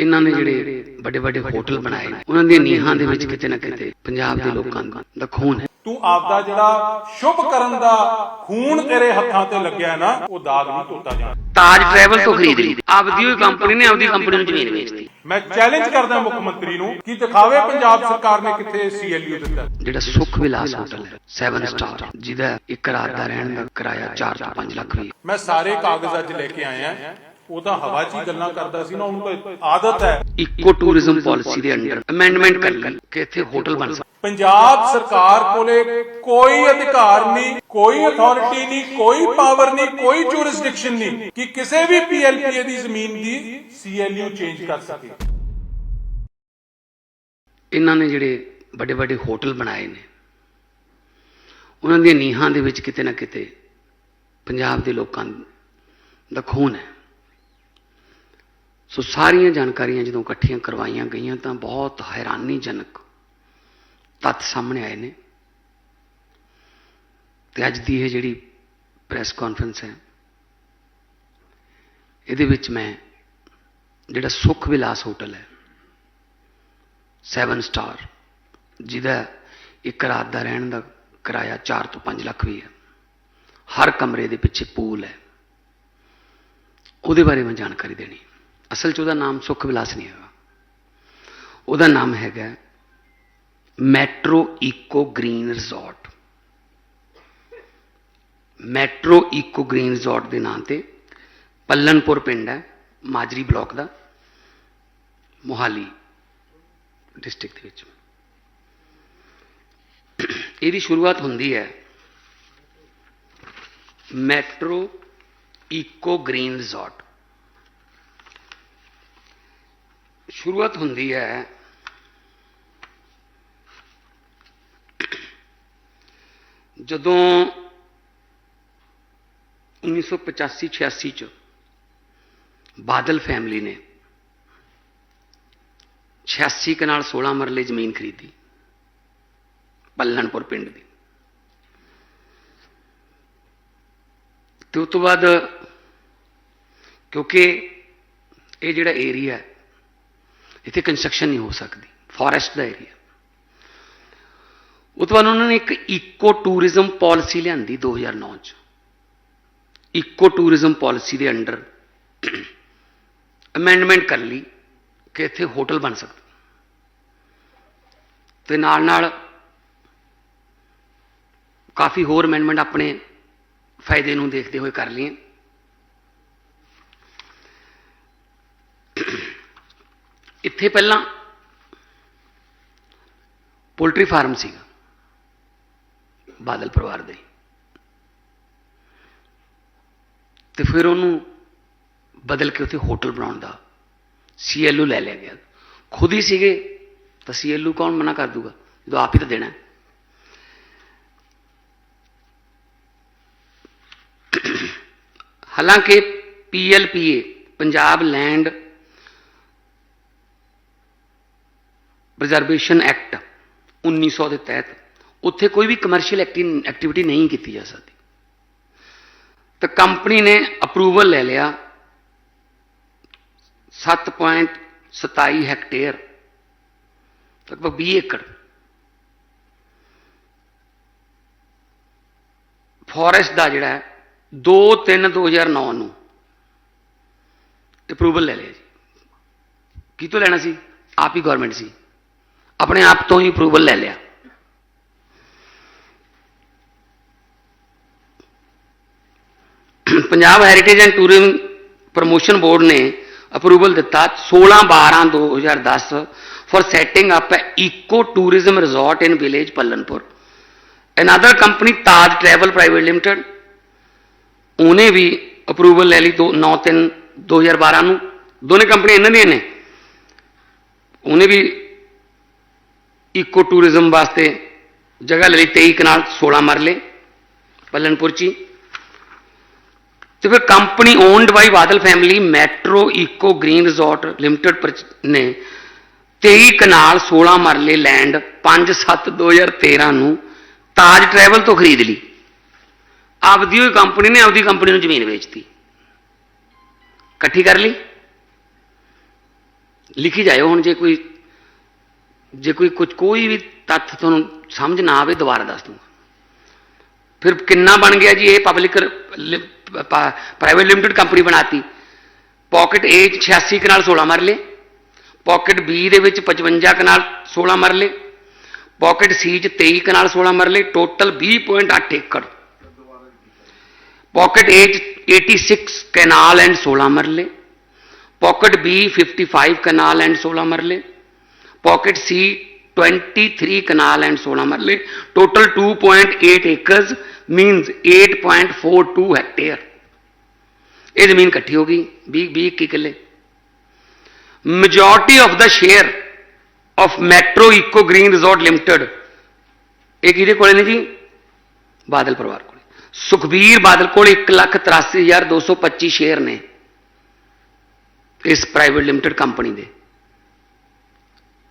ਇਹਨਾਂ ਨੇ ਜਿਹੜੇ ਵੱਡੇ ਵੱਡੇ ਹੋਟਲ ਬਣਾਏ ਨੇ ਉਹਨਾਂ ਦੀਆਂ ਨੀਹਾਂ ਦੇ ਵਿੱਚ ਕਿਤੇ ਨਾ ਕਿਤੇ ਪੰਜਾਬ ਦੇ ਲੋਕਾਂ ਦਾ ਖੂਨ ਹੈ। ਤੂੰ ਆਪਦਾ ਜਿਹੜਾ ਸ਼ੁਭ ਕਰਨ ਦਾ ਖੂਨ ਤੇਰੇ ਹੱਥਾਂ ਤੇ ਲੱਗਿਆ ਨਾ ਉਹ ਦਾਗ ਨਹੀਂ ਧੋਤਾ ਜਾਣਾ। ਤਾਜ ਟਰੈਵਲ ਤੋਂ ਖਰੀਦ ਲਈ। ਆਪਦੀ ਹੋਈ ਕੰਪਨੀ ਨੇ ਆਪਦੀ ਕੰਪਨੀ ਨੂੰ ਜ਼ਮੀਨ ਵੇਚਤੀ। ਮੈਂ ਚੈਲੰਜ ਕਰਦਾ ਮੁੱਖ ਮੰਤਰੀ ਨੂੰ ਕਿ ਦਿਖਾਵੇ ਪੰਜਾਬ ਸਰਕਾਰ ਨੇ ਕਿੱਥੇ ਸੀਐਲਯੂ ਦਿੱਤਾ। ਜਿਹੜਾ ਸੁਖ ਵਿਲਾਸ ਹੋਟਲ ਹੈ 7 ਸਟਾਰ ਜਿਹਦਾ ਇੱਕ ਰਾਤ ਦਾ ਰਹਿਣ ਦਾ ਕਿਰਾਇਆ 4 ਤੋਂ 5 ਲੱਖ ਵੀ ਮੈਂ ਸਾਰੇ ਕਾਗਜ਼ ਅੱਜ ਲੈ ਕੇ ਆਇਆ। ਉਹ ਤਾਂ ਹਵਾ 'ਚ ਹੀ ਗੱਲਾਂ ਕਰਦਾ ਸੀ ਨਾ ਉਹਨੂੰ ਤਾਂ ਆਦਤ ਹੈ। ਇਕੋ ਟੂਰਿਜ਼ਮ ਪਾਲਿਸੀ ਦੇ ਅੰਡਰ ਅਮੈਂਡਮੈਂਟ ਕਰ ਕਿ ਇੱਥੇ ਹੋਟਲ ਬਣ ਸਕਦਾ। ਪੰਜਾਬ ਸਰਕਾਰ ਕੋਲੇ ਕੋਈ ਅਧਿਕਾਰ ਨਹੀਂ ਕੋਈ ਅਥਾਰਟੀ ਨਹੀਂ ਕੋਈ ਪਾਵਰ ਨਹੀਂ ਕੋਈ ਜੁਰਿਸਡਿਕਸ਼ਨ ਨਹੀਂ ਕਿ ਕਿਸੇ ਵੀ ਪੀਐਲਪੀਏ ਦੀ ਜ਼ਮੀਨ ਦੀ ਸੀਐਲਯੂ ਚੇਂਜ ਕਰ ਸਕੇ। ਇਹਨਾਂ ਨੇ ਜਿਹੜੇ ਵੱਡੇ ਵੱਡੇ ਹੋਟਲ ਬਣਾਏ ਨੇ ਉਹਨਾਂ ਦੀਆਂ ਨੀਹਾਂ ਦੇ ਵਿੱਚ ਕਿਤੇ ਨਾ ਕਿਤੇ ਪੰਜਾਬ ਦੇ ਲੋਕਾਂ ਦਾ ਖੂਨ ਹੈ। ਸੋ ਸਾਰੀਆਂ ਜਾਣਕਾਰੀਆਂ ਜਦੋਂ ਇਕੱਠੀਆਂ ਕਰਵਾਈਆਂ ਗਈਆਂ ਤਾਂ ਬਹੁਤ ਹੈਰਾਨੀਜਨਕ ਤੱਥ ਸਾਹਮਣੇ ਆਏ ਨੇ। ਤੇ ਅੱਜ ਦੀ ਇਹ ਜਿਹੜੀ ਪ੍ਰੈਸ ਕਾਨਫਰੰਸ ਹੈ, ਇਹਦੇ ਵਿੱਚ ਮੈਂ ਜਿਹੜਾ ਸੁਖ ਵਿਲਾਸ ਹੋਟਲ ਹੈ 7 ਸਟਾਰ, ਜਿਹਦਾ ਇੱਕ ਰਾਤ ਦਾ ਰਹਿਣ ਦਾ ਕਿਰਾਇਆ 4 ਤੋਂ 5 ਲੱਖ ਵੀ ਹੈ, ਹਰ ਕਮਰੇ ਦੇ ਪਿੱਛੇ ਪੂਲ ਹੈ, ਉਹਦੇ ਬਾਰੇ ਮੈਂ ਜਾਣਕਾਰੀ ਦੇਣੀ ਅਸਲ 'ਚ ਉਹਦਾ ਨਾਮ ਸੁਖ ਵਿਲਾਸ ਨਹੀਂ ਹੈਗਾ ਉਹਦਾ ਨਾਮ ਹੈਗਾ metro eco green resort metro eco green resort ਦੇ ਨਾਂ ਤੇ ਪੱਲਨਪੁਰ ਪਿੰਡ ਹੈ ਮਾਜਰੀ ਬਲਾਕ ਦਾ ਮੋਹਾਲੀ ਡਿਸਟ੍ਰਿਕਟ ਦੇ ਵਿੱਚ ਇਹਦੀ ਸ਼ੁਰੂਆਤ ਹੁੰਦੀ ਹੈ ਮੈਟਰੋ ਇਕੋ ਗ੍ਰੀਨ ਰਿਜ਼ੋਰਟ ਸ਼ੁਰੂਆਤ ਹੁੰਦੀ ਹੈ। ਜਦੋਂ 1985-86 ਚ ਬਾਦਲ ਫੈਮਿਲੀ ਨੇ 86 ਕਨਾਲ 16 ਮਰਲੇ ਜ਼ਮੀਨ ਖਰੀਦੀ, ਪੱਲਣਪੁਰ ਪਿੰਡ ਦੀ। ਤੇ ਉਸ ਤੋਂ ਬਾਅਦ ਕਿਉਂਕਿ ਇਹ ਜਿਹੜਾ ਏਰੀਆ ਹੈ ਇੱਥੇ ਕੰਸਟਰਕਸ਼ਨ ਨਹੀਂ ਹੋ ਸਕਦੀ ਫੋਰੈਸਟ ਦਾ ਏਰੀਆ ਉਹ ਤੋਂ ਬਾਅਦ ਉਹਨਾਂ ਨੇ ਇੱਕ ਇਕੋ ਟੂਰਿਜ਼ਮ ਪਾਲਿਸੀ ਲਿਆਂਦੀ 2009 ਚ। ਇਕੋ ਟੂਰਿਜ਼ਮ ਪਾਲਿਸੀ ਦੇ ਅੰਡਰ ਅਮੈਂਡਮੈਂਟ ਕਰ ਲਈ ਕਿ ਇੱਥੇ ਹੋਟਲ ਬਣ ਸਕਦਾ। ਤੇ ਨਾਲ ਨਾਲ ਕਾਫੀ ਹੋਰ ਅਮੈਂਡਮੈਂਟ ਆਪਣੇ ਫਾਇਦੇ ਨੂੰ ਦੇਖਦੇ ਹੋਏ ਕਰ ਲਈਏ ਇੱਥੇ ਪਹਿਲਾਂ ਪੋਲਟਰੀ ਫਾਰਮ ਸੀਗਾ, ਬਾਦਲ ਪਰਿਵਾਰ ਦੇ। ਤੇ ਫਿਰ ਉਹਨੂੰ ਬਦਲ ਕੇ ਉੱਥੇ ਹੋਟਲ ਬਣਾਉਣ ਦਾ ਸੀਐਲਯੂ ਲੈ ਲਿਆ ਗਿਆ। ਖੁਦ ਹੀ ਸੀਗੇ, ਤਾਂ ਸੀਐਲਯੂ ਕੌਣ ਮਨਾ ਕਰ ਦੂਗਾ? ਜਦੋਂ ਆਪ ਹੀ ਤਾਂ ਦੇਣਾ ਹੈ। ਹਾਲਾਂਕਿ PLPA Punjab land preservation act 1900 ਦੇ ਤਹਿਤ ਉੱਥੇ ਕੋਈ ਵੀ ਕਮਰਸ਼ੀਅਲ ਐਕਟੀਵਿਟੀ ਨਹੀਂ ਕੀਤੀ ਜਾ ਸਕਦੀ। ਤਾਂ ਕੰਪਨੀ ਨੇ ਅਪਰੂਵਲ ਲੈ ਲਿਆ 7.27 ਹੈਕਟੇਅਰ ਲਗਭਗ 20 ਏਕੜ। ਫੋਰੈਸਟ ਦਾ ਜਿਹੜਾ ਹੈ 2 3 2009 ਨੂੰ ਅਪਰੂਵਲ ਲੈ ਲਿਆ ਜੀ। ਕੀ ਤੋਂ ਲੈਣਾ ਸੀ? ਆਪ ਹੀ ਗਵਰਨਮੈਂਟ ਸੀ। ਆਪਣੇ ਆਪ ਤੋਂ ਹੀ ਅਪਰੂਵਲ ਲੈ ਲਿਆ। Punjab heritage and tourism promotion board ਨੇ ਅਪਰੂਵਲ ਦਿੱਤਾ 16 12 2010 for setting up eco tourism resort in village Pallanpur another company Taj travel private limited ਉਹਨੇ ਵੀ ਅਪਰੂਵਲ ਲੈ ਲਈ 9 3 2012 ਨੂੰ। ਦੋਨੇ ਕੰਪਨੀ ਇਹਨਾਂ ਦੀਆਂ ਨੇ। ਉਹਨੇ ਵੀ ਇਕੋ ਟੂਰਿਜ਼ਮ ਵਾਸਤੇ ਜਗ੍ਹਾ ਲੈ ਲਈ 23 ਕਨਾਲ 16 ਮਰਲੇ, ਪੱਲਨਪੁਰ ਚ ਹੀ। ਤੇ ਫਿਰ company owned by Badal family metro eco green resort limited ਨੇ 23 ਕਨਾਲ 16 ਮਰਲੇ ਲੈਂਡ 5 7 2013 ਨੂੰ ਤਾਜ ਟਰੈਵਲ ਤੋਂ ਖਰੀਦ ਲਈ। ਆਪਦੀ ਹੋਈ ਕੰਪਨੀ ਨੇ ਆਪਦੀ ਕੰਪਨੀ ਨੂੰ ਜ਼ਮੀਨ ਵੇਚਤੀ। ਇਕੱਠੀ ਕਰ ਲਈ। ਲਿਖੀ ਜਾਇਓ ਹੁਣ ਜੇ ਕੋਈ ਜੇ ਕੋਈ ਕੁਝ ਕੋਈ ਵੀ ਤੱਥ ਤੁਹਾਨੂੰ ਸਮਝ ਨਾ ਆਵੇ, ਦੁਬਾਰਾ ਦੱਸ ਦੂੰਗਾ। ਫਿਰ ਕਿੰਨਾ ਬਣ ਗਿਆ ਜੀ ਇਹ ਪਬਲਿਕ ਪ੍ਰਾਈਵੇਟ ਲਿਮਟਿਡ ਕੰਪਨੀ ਬਣਾਤੀ। ਪਾਕਟ A 'ਚ 86 ਕਨਾਲ 16 ਮਰਲੇ ਪਾਕਟ B ਦੇ ਵਿੱਚ 55 ਕਨਾਲ 16 ਮਰਲੇ ਪਾਕਟ C 'ਚ 23 ਕਨਾਲ 16 ਮਰਲੇ ਟੋਟਲ 20.8 ਏਕੜ। ਪਾਕਟ A 'ਚ 86 ਕਨਾਲ ਐਂਡ 16 ਮਰਲੇ ਪਾਕਟ B 55 ਕਨਾਲ ਐਂਡ 16 ਮਰਲੇ ਪਾਕਟ C 23 ਕਨਾਲ ਐਂਡ 16 ਮਰਲੇ ਟੋਟਲ 2.8 ਏਕਰਸ ਮੀਨਸ 8.42 ਹੈਕਟੇਅਰ ਇਹ ਜ਼ਮੀਨ ਇਕੱਠੀ ਹੋ ਗਈ 20 20 21 ਕਿੱਲੇ majority of the share of metro eco green resort limited ਇਹ ਕਿਹਦੇ ਕੋਲੇ ਨੇ ਜੀ ਬਾਦਲ ਪਰਿਵਾਰ ਕੋਲੇ ਸੁਖਬੀਰ ਬਾਦਲ ਕੋਲ 183225 ਸ਼ੇਅਰ ਨੇ ਇਸ ਪ੍ਰਾਈਵੇਟ ਲਿਮਟਿਡ ਕੰਪਨੀ ਦੇ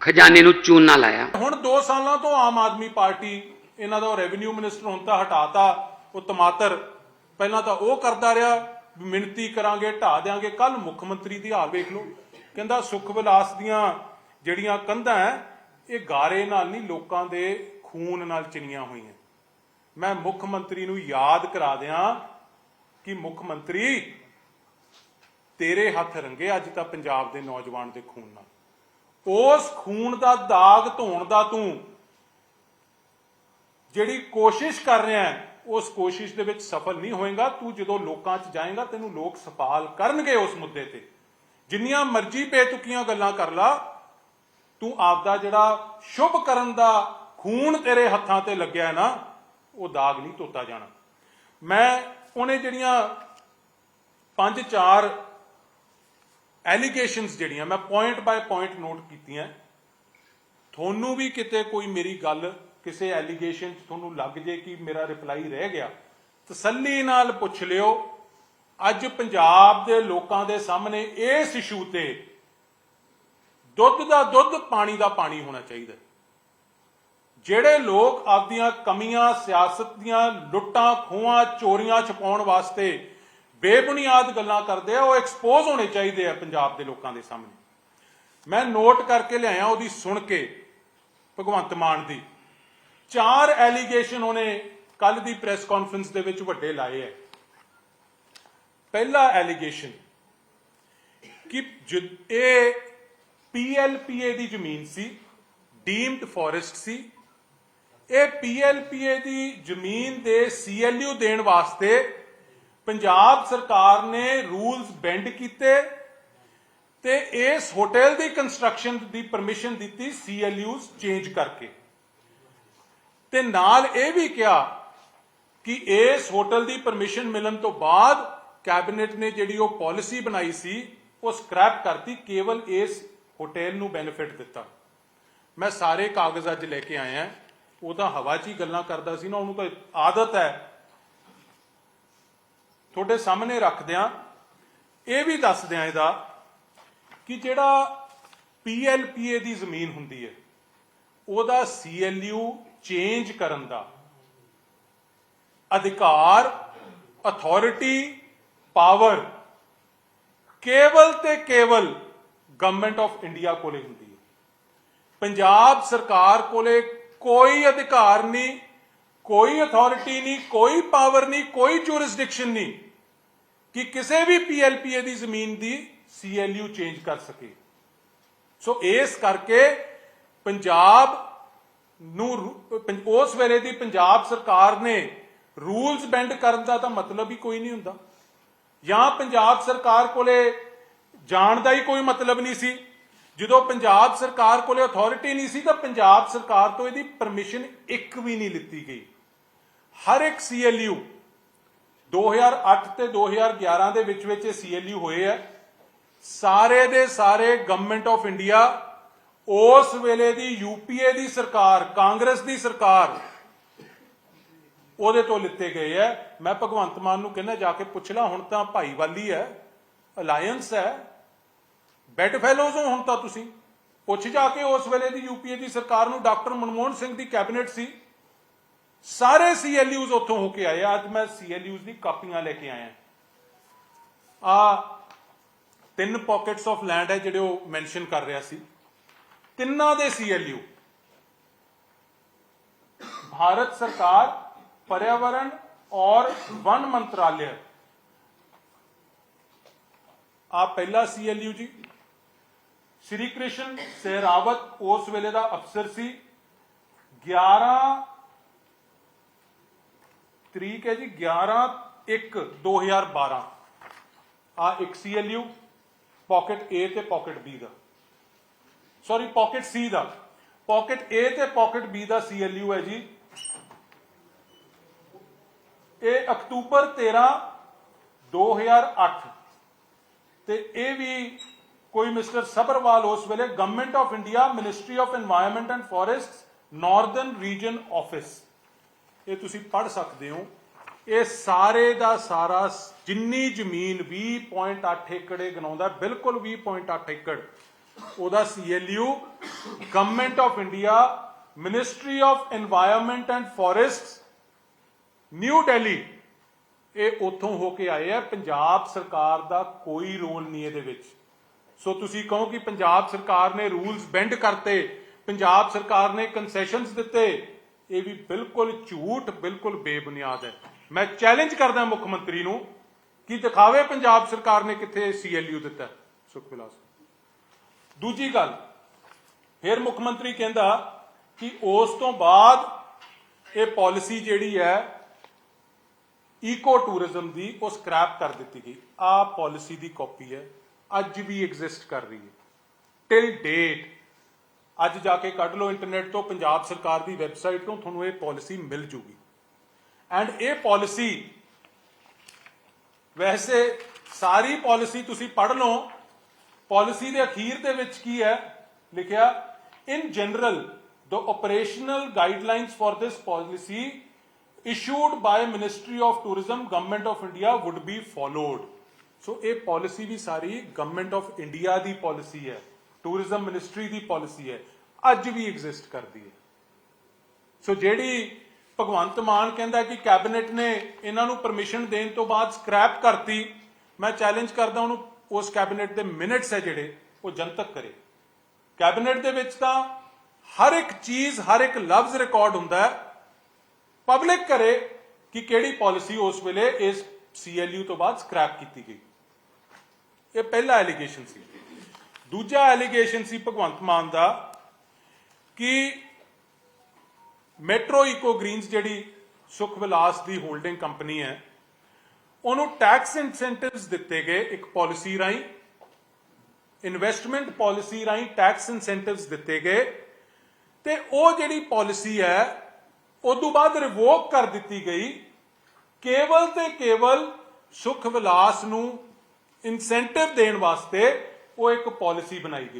ਖਜ਼ਾਨੇ ਨੂੰ ਚੂਨਾ ਲਾਇਆ। ਹੁਣ 2 ਸਾਲਾਂ ਤੋਂ ਆਮ ਆਦਮੀ ਪਾਰਟੀ ਇਹਨਾਂ ਦਾ ਰੈਵਨਿਊ ਮਿਨਿਸਟਰ ਹੁਣ ਤਾਂ ਹਟਾਤਾ, ਉਹ ਟਮਾਟਰ ਪਹਿਲਾਂ ਤਾਂ ਉਹ ਕਰਦਾ ਰਿਹਾ, ਵੀ ਕਰਾਂਗੇ ਢਾ ਦੇਾਂਗੇ ਕੱਲ ਮੁੱਖ ਮੰਤਰੀ ਦੀ ਹਾਲ ਵੇਖ ਲਓ। ਕਹਿੰਦਾ ਸੁਖ ਵਿਲਾਸ ਦੀਆਂ ਜਿਹੜੀਆਂ ਕੰਧਾਂ ਇਹ ਗਾਰੇ ਨਾਲ ਨਹੀਂ, ਲੋਕਾਂ ਦੇ ਖੂਨ ਨਾਲ ਚਿਣੀਆਂ ਹੋਈਆਂ। ਮੈਂ ਮੁੱਖ ਮੰਤਰੀ ਨੂੰ ਯਾਦ ਕਰਾ ਦਿਆਂ ਕਿ ਮੁੱਖ ਮੰਤਰੀ ਤੇਰੇ ਹੱਥ ਰੰਗੇ, ਅੱਜ ਤਾਂ ਪੰਜਾਬ ਦੇ ਨੌਜਵਾਨ ਦੇ ਖੂਨ ਨਾਲ। ਉਸ ਖੂਨ ਦਾ ਦਾਗ ਧੋਣ ਦਾ ਤੂੰ ਜਿਹੜੀ ਕੋਸ਼ਿਸ਼ ਕਰ ਰਿਹਾ ਹੈ, ਉਸ ਕੋਸ਼ਿਸ਼ ਦੇ ਵਿੱਚ ਸਫਲ ਨਹੀਂ ਹੋਏਗਾ। ਤੂੰ ਜਦੋਂ ਲੋਕਾਂ 'ਚ ਜਾਏਗਾ, ਤੈਨੂੰ ਲੋਕ ਸਵਾਲ ਕਰਨਗੇ ਉਸ ਮੁੱਦੇ ਤੇ। ਜਿੰਨੀਆਂ ਮਰਜ਼ੀ ਬੇਤੁਕੀਆਂ ਗੱਲਾਂ ਕਰ ਲਾ, ਤੂੰ ਆਪਦਾ ਜਿਹੜਾ ਸ਼ੁਭ ਕਰਨ ਦਾ ਖੂਨ ਤੇਰੇ ਹੱਥਾਂ ਤੇ ਲੱਗਿਆ ਹੈ ਨਾ, ਉਹ ਦਾਗ ਨਹੀਂ ਧੋਤਾ ਜਾਣਾ। ਮੈਂ ਉਹਨੇ ਜਿਹੜੀਆਂ ਪੰਜ ਚਾਰ ਐਲੀਗੇਸ਼ਨਸ ਜਿਹੜੀਆਂ, ਮੈਂ ਪੁਆਇੰਟ ਬਾਈ ਪੁਆਇੰਟ ਨੋਟ ਕੀਤੀਆਂ। ਤੁਹਾਨੂੰ ਵੀ ਕਿਤੇ ਕੋਈ ਮੇਰੀ ਗੱਲ, ਕਿਸੇ ਐਲੀਗੇਸ਼ਨ ਤੁਹਾਨੂੰ ਲੱਗ ਜੇ ਕਿ ਮੇਰਾ ਰਿਪਲਾਈ ਰਹਿ ਗਿਆ, ਤਸੱਲੀ ਨਾਲ ਪੁੱਛ ਲਿਓ। ਅੱਜ ਪੰਜਾਬ ਦੇ ਲੋਕਾਂ ਦੇ ਸਾਹਮਣੇ ਇਸ ਇਸ਼ੂ ਤੇ ਦੁੱਧ ਦਾ ਦੁੱਧ, ਪਾਣੀ ਦਾ ਪਾਣੀ ਹੋਣਾ ਚਾਹੀਦਾ। ਜਿਹੜੇ ਲੋਕ ਆਪਦੀਆਂ ਕਮੀਆਂ, ਸਿਆਸਤ ਦੀਆਂ ਲੁੱਟਾਂ, ਖੋਹਾਂ, ਚੋਰੀਆਂ ਛਪਾਉਣ ਵਾਸਤੇ ਬੇਬੁਨਿਆਦ ਗੱਲਾਂ ਕਰਦੇ ਆ, ਉਹ ਐਕਸਪੋਜ਼ ਹੋਣੇ ਚਾਹੀਦੇ ਆ ਪੰਜਾਬ ਦੇ ਲੋਕਾਂ ਦੇ ਸਾਹਮਣੇ। ਮੈਂ ਨੋਟ ਕਰਕੇ ਲਿਆਇਆ ਉਹਦੀ ਸੁਣ ਕੇ ਭਗਵੰਤ ਮਾਨ ਦੀ। ਚਾਰ ਐਲੀਗੇਸ਼ਨ ਉਹਨੇ ਕੱਲ ਦੀ ਪ੍ਰੈਸ ਕਾਨਫਰੰਸ ਦੇ ਵਿੱਚ ਵੱਡੇ ਲਾਏ ਹੈ ਪਹਿਲਾ ਐਲੀਗੇਸ਼ਨ ਕਿ ਜ- ਇਹ ਪੀਐਲਪੀਏ ਦੀ ਜ਼ਮੀਨ ਸੀ ਡੀਮਡ ਫੋਰੈਸਟ ਸੀ। ਇਹ ਪੀਐਲਪੀਏ ਦੀ ਜ਼ਮੀਨ ਦੇ ਸੀਐਲਯੂ ਦੇਣ ਵਾਸਤੇ ਪੰਜਾਬ ਸਰਕਾਰ ਨੇ ਰੂਲਸ ਬੈਂਡ ਕੀਤੇ ਤੇ ਇਸ ਹੋਟਲ ਦੀ ਕੰਸਟਰਕਸ਼ਨ ਦੀ ਪਰਮਿਸ਼ਨ ਦਿੱਤੀ ਸੀਐਲਯੂਸ ਚੇਂਜ ਕਰਕੇ। ਤੇ ਨਾਲ ਇਹ ਵੀ ਕਿਹਾ ਕਿ ਇਸ ਹੋਟਲ ਦੀ ਪਰਮਿਸ਼ਨ ਮਿਲਣ ਤੋਂ ਬਾਅਦ ਕੈਬਨਿਟ ਨੇ ਜਿਹੜੀ ਉਹ ਪਾਲਿਸੀ ਬਣਾਈ ਸੀ, ਉਹ ਸਕ੍ਰੈਪ ਕਰਤੀ, ਕੇਵਲ ਇਸ ਹੋਟਲ ਨੂੰ ਬੈਨੀਫਿਟ ਦਿੱਤਾ। ਮੈਂ ਸਾਰੇ ਕਾਗਜ਼ ਅੱਜ ਲੈ ਕੇ ਆਇਆ ਉਹ ਤਾਂ ਹਵਾ 'ਚ ਹੀ ਗੱਲਾਂ ਕਰਦਾ ਸੀ ਨਾ, ਉਹਨੂੰ ਤਾਂ ਆਦਤ ਹੈ ਤੁਹਾਡੇ ਸਾਹਮਣੇ ਰੱਖਦਿਆਂ, ਇਹ ਵੀ ਦੱਸਦਿਆਂ ਇਹਦਾ ਕਿ ਜਿਹੜਾ ਪੀਐਲਪੀਏ ਦੀ ਜ਼ਮੀਨ ਹੁੰਦੀ ਹੈ, ਉਹਦਾ ਸੀਐਲਯੂ ਚੇਂਜ ਕਰਨ ਦਾ ਅਧਿਕਾਰ, ਅਥਾਰਟੀ, ਪਾਵਰ ਕੇਵਲ ਤੇ ਕੇਵਲ ਗਵਰਨਮੈਂਟ ਆਫ ਇੰਡੀਆ ਕੋਲੇ ਹੁੰਦੀ ਹੈ। ਪੰਜਾਬ ਸਰਕਾਰ ਕੋਲੇ ਕੋਈ ਅਧਿਕਾਰ ਨਹੀਂ ਕੋਈ ਅਥਾਰਟੀ ਨਹੀਂ, ਕੋਈ ਪਾਵਰ ਨਹੀਂ, ਕੋਈ ਜੁਰਿਸਡਿਕਸ਼ਨ ਨਹੀਂ ਕਿ ਕਿਸੇ ਵੀ ਪੀਐਲਪੀਏ ਦੀ ਜ਼ਮੀਨ ਦੀ ਸੀਐਲਯੂ ਚੇਂਜ ਕਰ ਸਕੇ। ਸੋ ਇਸ ਕਰਕੇ ਪੰਜਾਬ ਨੂੰ ਉਸ ਵੇਲੇ ਦੀ ਪੰਜਾਬ ਸਰਕਾਰ ਨੇ ਰੂਲਸ ਬੈਂਡ ਕਰਨ ਦਾ ਤਾਂ ਮਤਲਬ ਹੀ ਕੋਈ ਨਹੀਂ ਹੁੰਦਾ। ਜਾਂ ਪੰਜਾਬ ਸਰਕਾਰ ਕੋਲੇ ਜਾਣ ਦਾ ਹੀ ਕੋਈ ਮਤਲਬ ਨਹੀਂ ਸੀ। ਜਦੋਂ ਪੰਜਾਬ ਸਰਕਾਰ ਕੋਲੇ ਅਥਾਰਟੀ ਨਹੀਂ ਸੀ ਤਾਂ ਪੰਜਾਬ ਸਰਕਾਰ ਤੋਂ ਇਹਦੀ ਪਰਮਿਸ਼ਨ ਇੱਕ ਵੀ ਨਹੀਂ ਲਿੱਤੀ ਗਈ। ਹਰ ਇੱਕ ਸੀਐਲਯੂ 2008 ਤੇ 2011 ਦੇ ਵਿੱਚ ਵਿੱਚ ਇਹ ਸੀਐਲਯੂ ਹੋਏ ਆ। ਸਾਰੇ ਦੇ ਸਾਰੇ ਗਵਰਨਮੈਂਟ ਆਫ ਇੰਡੀਆ ਉਸ ਵੇਲੇ ਦੀ ਯੂਪੀਏ ਦੀ ਸਰਕਾਰ, ਕਾਂਗਰਸ ਦੀ ਸਰਕਾਰ ਉਹਦੇ ਤੋਂ ਲਿੱਤੇ ਗਏ ਐ ਮੈਂ ਭਗਵੰਤ ਮਾਨ ਨੂੰ ਕਹਿੰਦਾ, ਜਾ ਕੇ ਪੁੱਛ ਲਾ, ਹੁਣ ਤਾਂ ਭਾਈਵਾਲੀ ਹੈ ਅਲਾਈਅੰਸ ਹੈ ਬੈਡ ਫੈਲੋਜ਼ ਹੋ ਹੁਣ ਤਾਂ ਤੁਸੀਂ। ਪੁੱਛ ਜਾ ਕੇ ਉਸ ਵੇਲੇ ਦੀ ਯੂਪੀਏ ਦੀ ਸਰਕਾਰ ਨੂੰ, ਡਾਕਟਰ ਮਨਮੋਹਨ ਸਿੰਘ ਦੀ ਕੈਬਨਿਟ ਸੀ। ਸਾਰੇ ਸੀਐਲਯੂਜ਼ ਉੱਥੋਂ ਹੋ ਕੇ ਆਏ ਆ। ਅੱਜ ਮੈਂ ਸੀਐਲਯੂਜ਼ ਦੀ ਕਾਪੀਆਂ ਲੈ ਕੇ ਆਇਆ ਆ ਤਿੰਨ ਪਾਕਟਸ ਆਫ ਲੈਂਡ ਹੈ ਜਿਹੜੇ ਉਹ ਮੈਂਸ਼ਨ ਕਰ ਰਿਹਾ ਸੀ ਤਿੰਨਾਂ ਦੇ ਸੀਐਲਯੂ ਭਾਰਤ ਸਰਕਾਰ पर्यावरण और वन मंत्रालय ਆ ਪਹਿਲਾ ਸੀਐਲਯੂ ਜੀ ਸ਼੍ਰੀ ਕ੍ਰਿਸ਼ਨ ਸਹਿਰਾਵਤ ਉਸ ਵੇਲੇ ਦਾ ਅਫਸਰ ਸੀ 11 ਤਰੀਕ ਹੈ ਜੀ 11 1 2012 ਆ ਇੱਕ ਸੀਐਲਯੂ ਪਾਕਟ ਏ ਤੇ ਪਾਕਟ ਬੀ ਦਾ। ਸੌਰੀ ਪਾਕਟ C ਦਾ। ਪਾਕਟ ਏ ਤੇ ਪਾਕਟ ਬੀ ਦਾ ਸੀਐਲਯੂ ਹੈ ਜੀ। ਇਹ ਅਕਤੂਬਰ 13 2008 ਤੇ ਇਹ ਵੀ ਕੋਈ ਮਿਸਟਰ ਸਬਰਵਾਲ ਉਸ ਵੇਲੇ government of India ministry of environment and forests northern region office ਇਹ ਤੁਸੀਂ ਪੜ੍ਹ ਸਕਦੇ ਹੋ। ਇਹ ਸਾਰੇ ਦਾ ਸਾਰਾ ਜਿੰਨੀ ਜ਼ਮੀਨ 20.8 ਏਕੜੇ ਗਨਾਉਂਦਾ ਬਿਲਕੁਲ 20.8 ਏਕੜ। ਉਹਦਾ CLU government of India ministry of environment and forests new Delhi ਇਹ ਉੱਥੋਂ ਹੋ ਕੇ ਆਏ ਆ। ਪੰਜਾਬ ਸਰਕਾਰ ਦਾ ਕੋਈ ਰੋਲ ਨਹੀਂ ਇਹਦੇ ਵਿੱਚ। ਸੋ ਤੁਸੀਂ ਕਹੋ ਕਿ ਪੰਜਾਬ ਸਰਕਾਰ ਨੇ ਰੂਲਸ ਬੈਂਡ ਕਰਤੇ, ਪੰਜਾਬ ਸਰਕਾਰ ਨੇ ਕਨਸੈਸ਼ਨਸ ਦਿੱਤੇ। ਇਹ ਵੀ ਬਿਲਕੁਲ ਝੂਠ, ਬਿਲਕੁਲ ਬੇਬੁਨਿਆਦ ਹੈ। ਮੈਂ ਚੈਲੰਜ ਕਰਦਾ ਮੁੱਖ ਮੰਤਰੀ ਨੂੰ ਕਿ ਦਿਖਾਵੇ ਪੰਜਾਬ ਸਰਕਾਰ ਨੇ ਕਿੱਥੇ ਸੀਐਲਯੂ ਦਿੱਤਾ ਹੈ। ਸੁਖ ਵਿਲਾਸ। ਦੂਜੀ ਗੱਲ, ਫਿਰ ਮੁੱਖ ਮੰਤਰੀ ਕਹਿੰਦਾ ਕਿ ਉਸ ਤੋਂ ਬਾਅਦ ਇਹ ਪਾਲਿਸੀ ਜਿਹੜੀ ਹੈ ਈਕੋ ਟੂਰਿਜ਼ਮ ਦੀ ਉਹ ਸਕ੍ਰੈਪ ਕਰ ਦਿੱਤੀ ਗਈ। ਆ ਪਾਲਿਸੀ ਦੀ ਕਾਪੀ ਹੈ, ਅੱਜ ਵੀ ਐਗਜ਼ਿਸਟ ਕਰ ਰਹੀ ਹੈ। ਟਿਲ ਡੇਟ ਅੱਜ ਜਾ ਕੇ ਕੱਢ ਲਓ ਇੰਟਰਨੈਟ ਤੋਂ, ਪੰਜਾਬ ਸਰਕਾਰ ਦੀ ਵੈਬਸਾਈਟ ਤੋਂ, ਤੁਹਾਨੂੰ ਇਹ ਪਾਲਿਸੀ ਮਿਲ ਜੂਗੀ। ਐਂਡ ਇਹ ਪਾਲਿਸੀ ਵੈਸੇ ਸਾਰੀ ਪਾਲਿਸੀ ਤੁਸੀਂ ਪੜ੍ਹ ਲਓ ਪਾਲਿਸੀ ਦੇ ਅਖੀਰ ਦੇ ਵਿੱਚ ਕੀ ਹੈ? ਲਿਖਿਆ in general the operational guidelines for this policy issued by ministry of tourism, government of india would be followed. So ਇਹ ਪਾਲਿਸੀ ਵੀ ਸਾਰੀ ਗਵਰਨਮੈਂਟ ਆਫ ਇੰਡੀਆ ਦੀ ਪਾਲਿਸੀ ਹੈ। ਟੂਰਿਜ਼ਮ ਮਿਨਿਸਟਰੀ ਦੀ ਪਾਲਿਸੀ ਹੈ। ਅੱਜ ਵੀ ਐਗਜ਼ਿਸਟ ਕਰਦੀ ਹੈ। ਸੋ ਜਿਹੜੀ ਭਗਵੰਤ ਮਾਨ ਕਹਿੰਦਾ ਕਿ ਕੈਬਨਿਟ ਨੇ ਇਹਨਾਂ ਨੂੰ ਪਰਮਿਸ਼ਨ ਦੇਣ ਤੋਂ ਬਾਅਦ ਸਕ੍ਰੈਪ ਕਰਤੀ, ਮੈਂ ਚੈਲੰਜ ਕਰਦਾ ਉਹਨੂੰ, ਉਸ ਕੈਬਨਿਟ ਦੇ ਮਿੰਟਸ ਹੈ ਜਿਹੜੇ, ਉਹ ਜਨਤਕ ਕਰੇ। ਕੈਬਨਿਟ ਦੇ ਵਿੱਚ ਤਾਂ ਹਰ ਇੱਕ ਚੀਜ਼, ਹਰ ਇੱਕ ਲਫ਼ਜ਼ ਰਿਕਾਰਡ ਹੁੰਦਾ ਹੈ। ਪਬਲਿਕ ਕਰੇ ਕਿ ਕਿਹੜੀ ਪਾਲਿਸੀ ਉਸ ਵੇਲੇ ਇਸ ਸੀਐਲਯੂ ਤੋਂ ਬਾਅਦ ਸਕ੍ਰੈਪ ਕੀਤੀ ਗਈ। ਇਹ ਪਹਿਲਾ ਐਲੀਗੇਸ਼ਨ ਸੀ। ਦੂਜਾ ਐਲੀਗੇਸ਼ਨ ਸੀ ਭਗਵੰਤ ਮਾਨ ਦਾ ਕਿ ਮੈਟਰੋ ਇਕੋ ਗ੍ਰੀਨਸ ਜਿਹੜੀ ਸੁਖ ਵਿਲਾਸ ਦੀ ਹੋਲਡਿੰਗ ਕੰਪਨੀ ਹੈ, ਉਹਨੂੰ ਟੈਕਸ ਇਨਸੈਂਟਿਵਸ ਦਿੱਤੇ ਗਏ ਇੱਕ ਪਾਲਿਸੀ ਰਾਹੀਂ ਇਨਵੈਸਟਮੈਂਟ ਪਾਲਿਸੀ ਰਾਹੀਂ ਟੈਕਸ ਇਨਸੈਂਟਿਵਸ ਦਿੱਤੇ ਗਏ ਤੇ ਉਹ ਜਿਹੜੀ ਪਾਲਿਸੀ ਹੈ ਉਦੋਂ ਬਾਅਦ ਰਿਵੋਕ ਕਰ ਦਿੱਤੀ ਗਈ, ਕੇਵਲ ਤੇ ਕੇਵਲ ਸੁਖ ਵਿਲਾਸ ਨੂੰ ਇਨਸੈਂਟਿਵ ਦੇਣ ਵਾਸਤੇ ਉਹ ਇੱਕ ਪਾਲਿਸੀ ਬਣਾਈ ਗਈ।